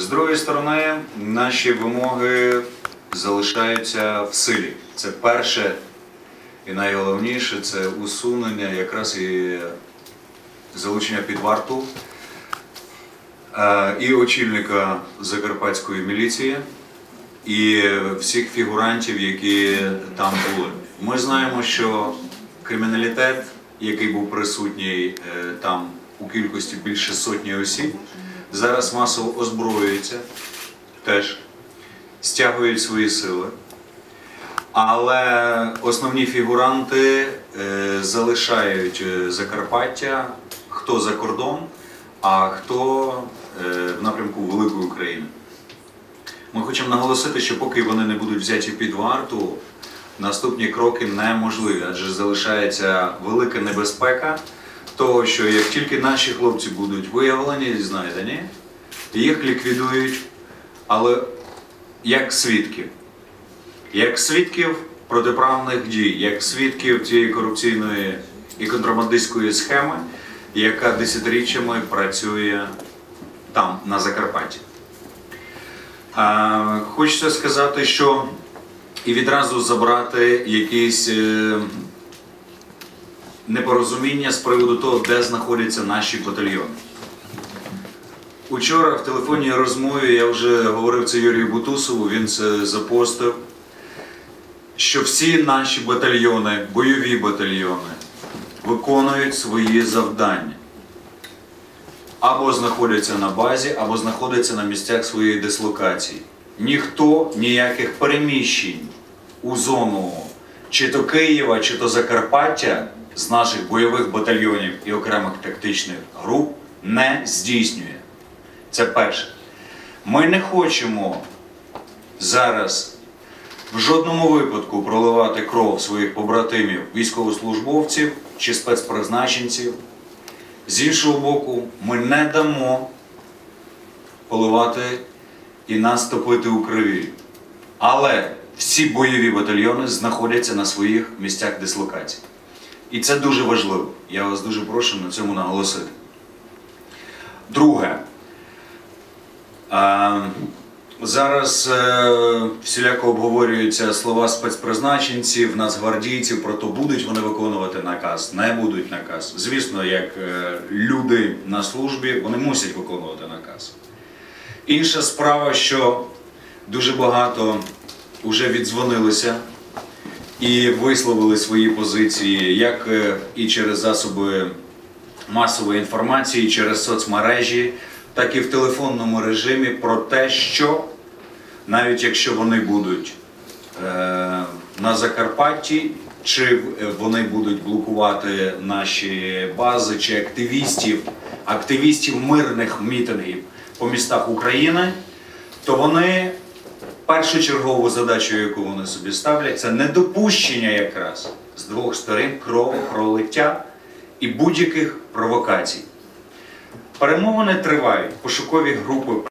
З другої сторони, наші вимоги залишаються в силі. Це перше і найголовніше це усунення якраз і залучення під варту е, і очільника Закарпатської міліції, і всіх фігурантів, які там були. Ми знаємо, що криміналітет, який був присутній е, там у кількості більше сотні осіб, зараз масово озброюється теж, стягують свої сили. Але основні фігуранти е, залишають е, Закарпаття, хто за кордон, а хто е, в напрямку Великої України. Ми хочемо наголосити, що поки вони не будуть взяті під варту, наступні кроки неможливі, адже залишається велика небезпека того, що як тільки наші хлопці будуть виявлені і знайдені, їх ліквідують, але як свідків. Як свідків протиправних дій, як свідків цієї корупційної і контрабандистської схеми, яка десятиріччями працює там, на Закарпатті. Хочеться сказати, що і відразу забрати якісь е, непорозуміння з приводу того, де знаходяться наші батальйони. Учора в телефонній розмові я вже говорив це Юрію Бутусову, він це запостив, що всі наші батальйони, бойові батальйони, виконують свої завдання. Або знаходяться на базі, або знаходяться на місцях своєї дислокації. Ніхто ніяких переміщень у зону чи то Києва, чи то Закарпаття з наших бойових батальйонів і окремих тактичних груп не здійснює. Це перше. Ми не хочемо зараз в жодному випадку проливати кров своїх побратимів, військовослужбовців чи спецпризначенців. З іншого боку, ми не дамо поливати і нас топити у крові. Але всі бойові батальйони знаходяться на своїх місцях дислокації. І це дуже важливо. Я вас дуже прошу на цьому наголосити. Друге. Зараз е, всіляко обговорюються слова спецпризначенців, нацгвардійців про то, будуть вони виконувати наказ, не будуть наказ. Звісно, як е, люди на службі, вони мусять виконувати наказ. Інша справа, що дуже багато вже віддзвонилися і висловили свої позиції, як е, і через засоби масової інформації, через соцмережі, так і в телефонному режимі про те, що навіть якщо вони будуть е, на Закарпатті, чи вони будуть блокувати наші бази, чи активістів, активістів мирних мітингів по містах України, то вони першочергову задачу, яку вони собі ставлять, це недопущення якраз з двох сторін кровопролиття і будь-яких провокацій. Перемовини тривають, пошукові групи